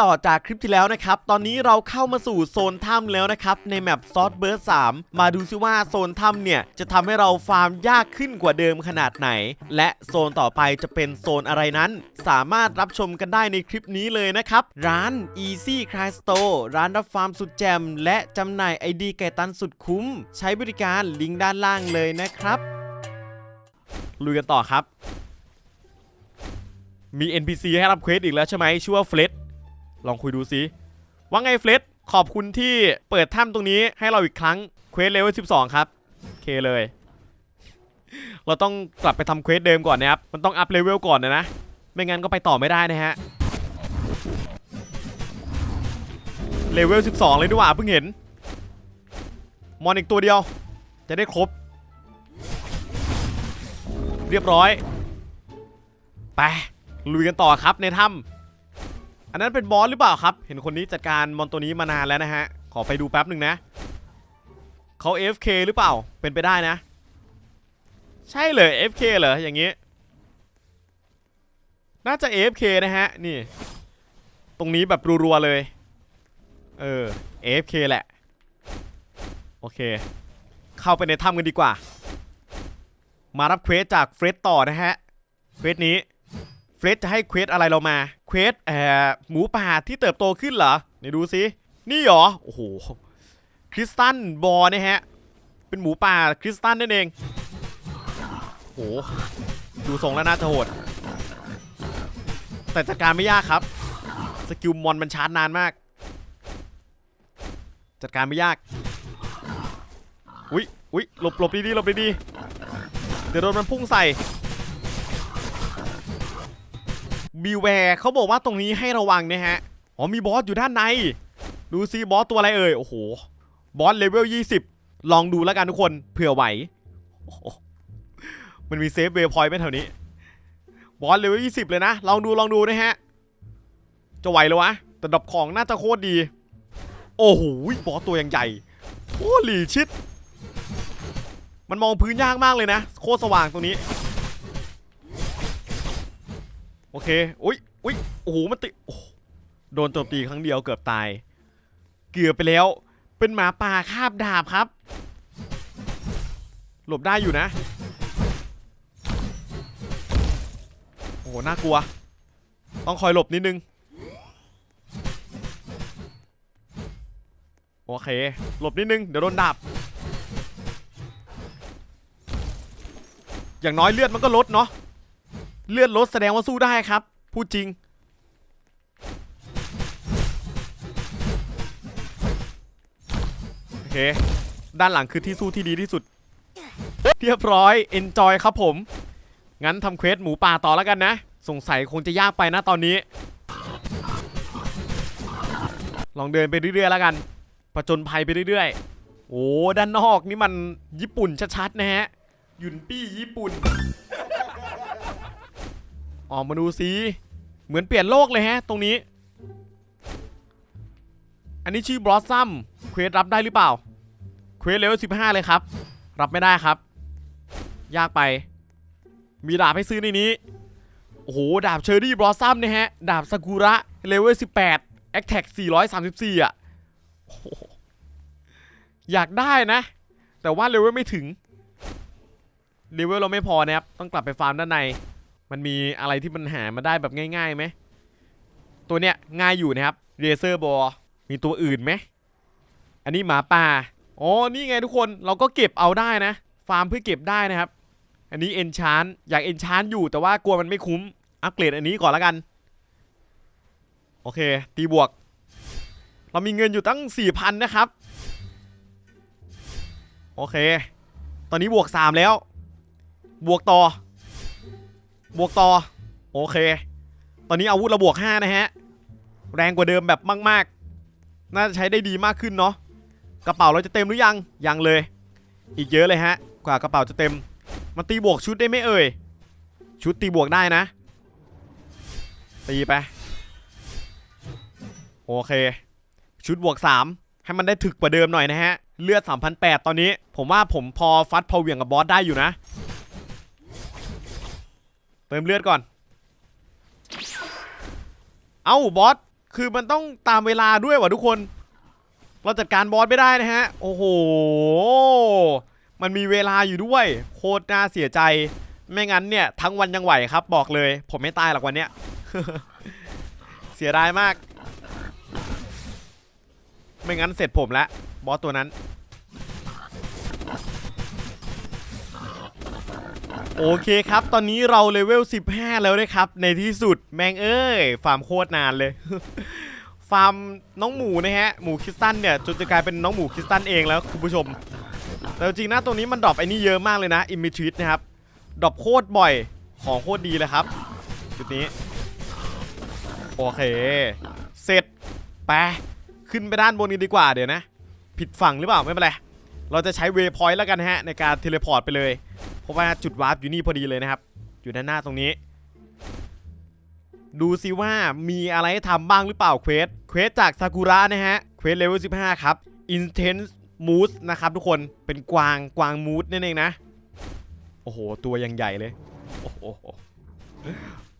ต่อจากคลิปที่แล้วนะครับ ตอนนี้เราเข้ามาสู่โซนถ้ำแล้วนะครับ ในแมปซอสเบิร์ด3มาดูซิว่าโซนถ้ำเนี่ย จะทำให้เราฟาร์มยากขึ้นกว่าเดิมขนาดไหน และโซนต่อไปจะเป็นโซนอะไรนั้น สามารถรับชมกันได้ในคลิปนี้เลยนะครับ ร้าน Easy Cry Store ร้านรับฟาร์มสุดแจม และจำหน่ายไอดีไก่ตันสุดคุ้ม ใช้บริการลิงก์ด้านล่างเลยนะครับลุยกันต่อครับมี NPC ให้รับเควสอีกแล้วใช่ไหมชื่อว่าเฟลด ลองคุยดูซิว่าไงเฟลดขอบคุณที่เปิดถ้ำตรงนี้ให้เราอีกครั้งเควสเลเวล12 ครับเคเลย เราต้องกลับไปทำเควสเดิมก่อนนะครับ มันต้องอัพเลเวลก่อนนะนะ ไม่งั้นก็ไปต่อไม่ได้นะฮะเลเวล12 เลยดีกว่าเพิ่งเห็น มอนอีกตัวเดียว จะได้ครบ เรียบร้อยไปลุยกันต่อครับในถ้ำ อันนั้นเป็นบอสหรือเปล่าครับ เห็นคนนี้จัดการมอนตัวนี้มานานแล้วนะฮะ ขอไปดูแป๊บหนึ่งนะ เขา FK หรือเปล่า เป็นไปได้นะ ใช่เลย FK เหรอ อย่างนี้ น่าจะ AFK นะฮะ นี่ ตรงนี้แบบรัวๆเลย เออ AFK แหละ โอเค เข้าไปในถ้ำกันดีกว่า มารับเควสจากเฟรดต่อนะฮะ เควสนี้ เฟรดจะให้เควสอะไรเรามา เควสเอ่อหมูป่าที่เติบโตขึ้นเหรอไหนดูสินี่เหรอโอ้โหคริสตันบอลนะฮะเป็นหมูป่าคริสตันนั่นเองโอ้โหดูทรงแล้วน่าจะโหด แต่จัดการไม่ยากครับ สกิลมอนมันชาร์จนานมาก จัดการไม่ยาก อุ๊ยอุ๊ยหลบหลบดีๆหลบดีๆเดี๋ยวโดนมันพุ่งใส่ บีแวร์เขาบอกว่าตรงนี้ให้ระวังนะฮะ อ๋อมีบอสอยู่ด้านใน ดูซิบอสตัวอะไรเอ่ย โอ้โห บอสเลเวล 20 ลองดูแล้วกันทุกคน เผื่อไหว มันมีเซฟเวย์พอยต์ไหมแถวนี้ บอสเลเวล 20 เลยนะ ลองดูลองดูนะฮะ จะไหวเลยวะ แต่ดรอปของน่าจะโคตรดี โอ้โห บอสตัวยังใหญ่ โอ้หลีชิด มันมองพื้นยากมากเลยนะ โคตรสว่างตรงนี้ โอเค อุ้ยอุ้ยโอ้โห มันติโอ้โหโดนโจมตีครั้งเดียวเกือบตาย เกือบไปแล้ว เป็นหมาป่าคาบดาบครับ หลบได้อยู่นะ โอ้โห น่ากลัว ต้องคอยหลบนิดนึง โอเค หลบนิดนึง เดี๋ยวโดนดาบ อย่างน้อยเลือดมันก็ลดเนาะ เลือดลดแสดงว่าสู้ได้ครับ พูดจริง โอเค ด้านหลังคือที่สู้ที่ดีที่สุด เรียบร้อย enjoy ครับผม งั้นทำเควสหมูป่าต่อแล้วกันนะ สงสัยคงจะยากไปนะตอนนี้ ลองเดินไปเรื่อยๆแล้วกัน ประจนภัยไปเรื่อยๆ โอ้ ด้านนอกนี่มันญี่ปุ่นชัดๆนะฮะ ยุนปี้ญี่ปุ่น ออกมาดูสิเหมือนเปลี่ยนโลกเลยฮะ ตรงนี้ อันนี้ชื่อบลอสซัมเควสรับได้หรือเปล่า เควสเลเวล15เลยครับ รับไม่ได้ครับ ยากไป มีดาบให้ซื้อในนี้ โอ้โห ดาบเชอร์รี่บลอสซัมเนี่ยฮะ ดาบซากุระเลเวล18 a t t a c 434อะโอ้โหอยากได้นะ แต่ว่าเลเวลไม่ถึงเลเวลเราไม่พอนะครับ ต้องกลับไปฟาร์มด้านใน มันมีอะไรที่มันหามาได้แบบง่ายๆไหมตัวเนี้ยง่ายอยู่นะครับเรเซอร์บอมีตัวอื่นไหมอันนี้หมาป่าอ๋อนี่ไงทุกคนเราก็เก็บเอาได้นะ ฟาร์มเพื่อเก็บได้นะครับ อันนี้เอนชานอยากเอนชานอยู่แต่ว่ากลัวมันไม่คุ้มอัปเกรดอันนี้ก่อนแล้วกัน โอเค ตีบวก เรามีเงินอยู่ตั้ง 4,000 นะครับ โอเค ตอนนี้บวก 3 แล้ว บวกต่อ บวกต่อ โอเค ตอนนี้อาวุธเราบวก 5 นะฮะ แรงกว่าเดิมแบบมาก ๆ น่าจะใช้ได้ดีมากขึ้นเนาะ กระเป๋าเราจะเต็มหรือยัง ยังเลย อีกเยอะเลยฮะ กว่ากระเป๋าจะเต็ม มันตีบวกชุดได้ไหมเอ่ย ชุดตีบวกได้นะ ตีไป โอเค ชุดบวก 3 ให้มันได้ถึกกว่าเดิมหน่อยนะฮะ เลือด 3,800 ตอนนี้ ผมว่าผมพอฟัดพอเหวี่ยงกับบอสได้อยู่นะ เติมเลือดก่อน เอ้าบอส คือมันต้องตามเวลาด้วยว่ะทุกคน เราจัดการบอสไม่ได้นะฮะ โอ้โห มันมีเวลาอยู่ด้วย โคตรน่าเสียใจ ไม่งั้นเนี่ย ทั้งวันยังไหวครับ บอกเลย ผมไม่ตายหรอกวันเนี้ย เสียดายมาก ไม่งั้นเสร็จผมแล้วบอสตัวนั้น โอเคครับ ตอนนี้เราเลเวล 15 แล้วนะครับ ในที่สุดแมงเอ้ย ฟาร์มโคตรนานเลย ฟาร์มน้องหมูนะฮะ หมูคริสตันเนี่ยจนจะกลายเป็นน้องหมูคริสตันเองแล้วคุณผู้ชม แต่จริงนะตรงนี้มันดรอปไอ้นี่เยอะมากเลยนะ อิมมิทิตนะครับ ดรอปโคตรบ่อย ของโคตรดีเลยครับ จุดนี้ โอเค เสร็จ ไป ขึ้นไปด้านบนกันดีกว่าเดี๋ยวนะ ผิดฝั่งหรือเปล่าไม่เป็นไร เราจะใช้เวพอยต์แล้วกันฮะในการเทเลพอร์ตไปเลย เพราะว่าจุดวาร์ปอยู่นี่พอดีเลยนะครับ อยู่ด้านหน้าตรงนี้ ดูซิว่ามีอะไรให้ทำบ้างหรือเปล่าเควสเควสจากซากุระนะฮะเควสเลเวล15 ครับ Intense Mood นะครับทุกคนเป็นกวางกวางมูดนั่นเองนะ โอ้โห ตัวยังใหญ่เลย โอ้โห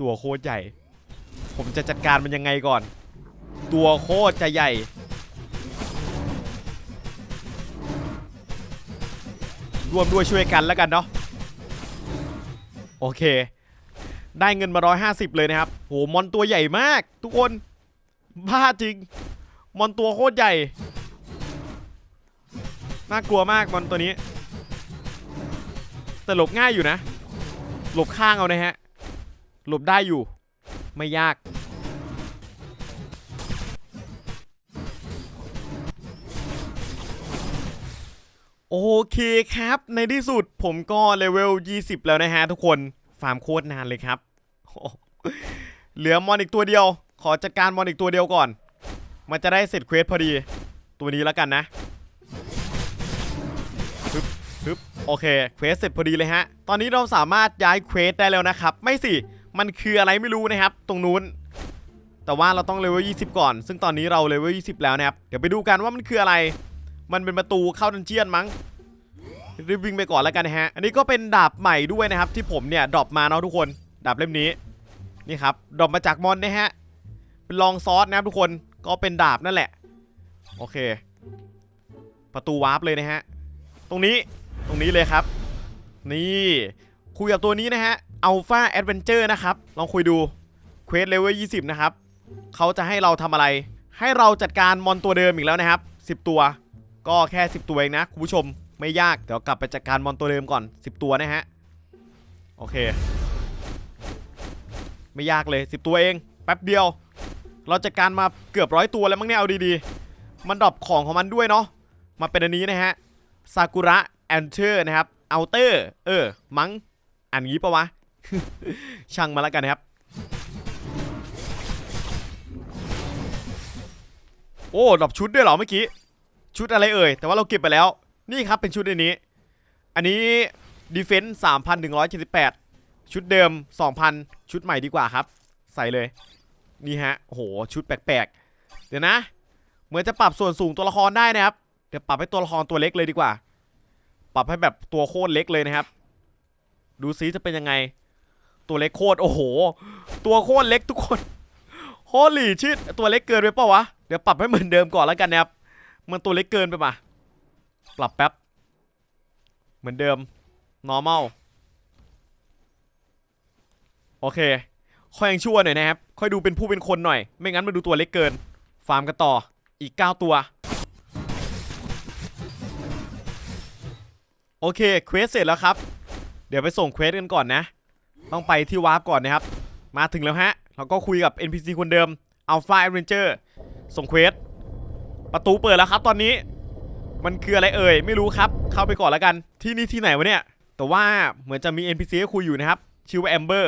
ตัวโคตรใหญ่ ผมจะจัดการมันยังไงก่อน ตัวโคตรจะใหญ่ร่วมด้วยช่วยกันแล้วกันเนาะ โอเค ได้เงินมา 150 เลยนะครับ โห มอนตัวใหญ่มาก ทุกคน บ้าจริง มอนตัวโคตรใหญ่ น่ากลัวมากมอนตัวนี้ แต่หลบง่ายอยู่นะ หลบข้างเอานะฮะ หลบได้อยู่ ไม่ยาก โอเคครับ ในที่สุดผมก็เลเวล 20 แล้วนะฮะทุกคนฟาร์มโคตรนานเลยครับ เหลือมอนอีกตัวเดียว ขอจัดการมอนอีกตัวเดียวก่อน มันจะได้เสร็จเควสพอดี ตัวนี้แล้วกันนะฮึบฮึบโอเคเควสเสร็จพอดีเลยฮะ ตอนนี้เราสามารถย้ายเควสได้แล้วนะครับ ไม่สิ มันคืออะไรไม่รู้นะครับ ตรงนู้น แต่ว่าเราต้องเลเวล 20 ก่อน ซึ่งตอนนี้เราเลเวล 20 แล้วนะครับ เดี๋ยวไปดูกันว่ามันคืออะไร มันเป็นประตูเข้าดันเจียนมั้งรีบวิ่งไปก่อนแล้วกันนะฮะ อันนี้ก็เป็นดาบใหม่ด้วยนะครับ ที่ผมเนี่ยดรอปมาเนาะทุกคน ดาบเล่มนี้ นี่ครับดรอปมาจากมอนนะฮะ เป็นลองซอสนะครับทุกคน ก็เป็นดาบนั่นแหละ โอเค ประตูวาร์ปเลยนะฮะ ตรงนี้ ตรงนี้เลยครับ นี่คุยกับตัวนี้นะฮะ Alpha Adventure นะครับ ลองคุยดู เควสเลเวล20 นะครับ เขาจะให้เราทำอะไร ให้เราจัดการมอนตัวเดิมอีกแล้วนะครับ 10 ตัว ก็แค่ 10 ตัวเองนะคุณผู้ชมไม่ยากเดี๋ยวกลับไปจัดการมอนตัวเดิมก่อน 10 ตัวนะฮะโอเค ไม่ยากเลย 10 ตัวเอง แป๊บเดียว เราจัดการมาเกือบร้อยตัวแล้วมั้งเนี่ยเอาดีๆ มันดรอปของของมันด้วยเนาะมาเป็นอันนี้นะฮะซากุระแอนเชอร์นะครับเอาเตอร์เออมั้งอ่านงี้ปะวะ ช่างมาแล้วกันนะครับ โอ้ดรอปชุดด้วยเหรอเมื่อกี้ ชุดอะไรเอ่ย แต่ว่าเราเก็บไปแล้ว นี่ครับเป็นชุดอันนี้ อันนี้ Defense 3,178ชุดเดิม2,000ชุดใหม่ดีกว่าครับ ใส่เลย นี่ฮะโอ้โหชุดแปลกๆ เดี๋ยวนะ เหมือนจะปรับส่วนสูงตัวละครได้นะครับ เดี๋ยวปรับให้ตัวละครตัวเล็กเลยดีกว่า ปรับให้แบบตัวโคตรเล็กเลยนะครับ ดูซิจะเป็นยังไง ตัวเล็กโคตรโอ้โห ตัวโคตรเล็กทุกคนโฮลี่ชิตตัวเล็กเกินไปเปล่าวะ เดี๋ยวปรับให้เหมือนเดิมก่อนแล้วกันนะครับ มันตัวเล็กเกินไปปะปรับแป๊บ เหมือนเดิม normal โอเค ค่อยยังชั่วหน่อยนะครับ ค่อยดูเป็นผู้เป็นคนหน่อย ไม่งั้นมันดูตัวเล็กเกิน ฟาร์มกันต่อ อีก 9 ตัว โอเค เควสเสร็จแล้วครับ เดี๋ยวไปส่งเควสกันก่อนนะ ต้องไปที่วาร์ปก่อนนะครับ มาถึงแล้วฮะ เราก็คุยกับ NPC คนเดิม Alpha Adventure ส่งเควส ประตูเปิดแล้วครับตอนนี้ มันคืออะไรเอ่ย ไม่รู้ครับ เข้าไปก่อนแล้วกัน ที่นี่ที่ไหนวะเนี่ย แต่ว่าเหมือนจะมี NPC ให้คุยอยู่นะครับ ชื่อว่า Amber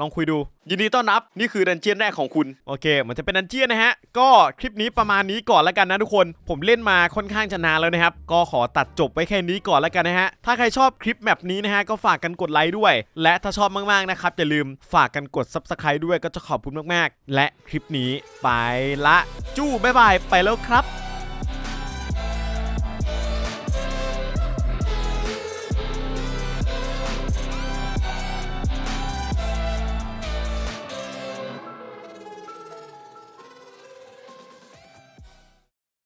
ลองคุยดู ยินดีต้อนรับ นี่คือดันเจียนแรกของคุณ โอเค มันจะเป็นดันเจียนนะฮะ ก็คลิปนี้ประมาณนี้ก่อนแล้วกันนะทุกคน ผมเล่นมาค่อนข้างจะนานแล้วนะครับ ก็ขอตัดจบไว้แค่นี้ก่อนแล้วกันนะฮะ ถ้าใครชอบคลิปแบบนี้นะฮะ ก็ฝากกันกดไลค์ด้วย และถ้าชอบมากๆนะครับอย่าลืมฝากกันกด Subscribe ด้วยก็จะขอบคุณมากๆ และคลิปนี้ไปละ จู้บ๊ายบายไปแล้วครับ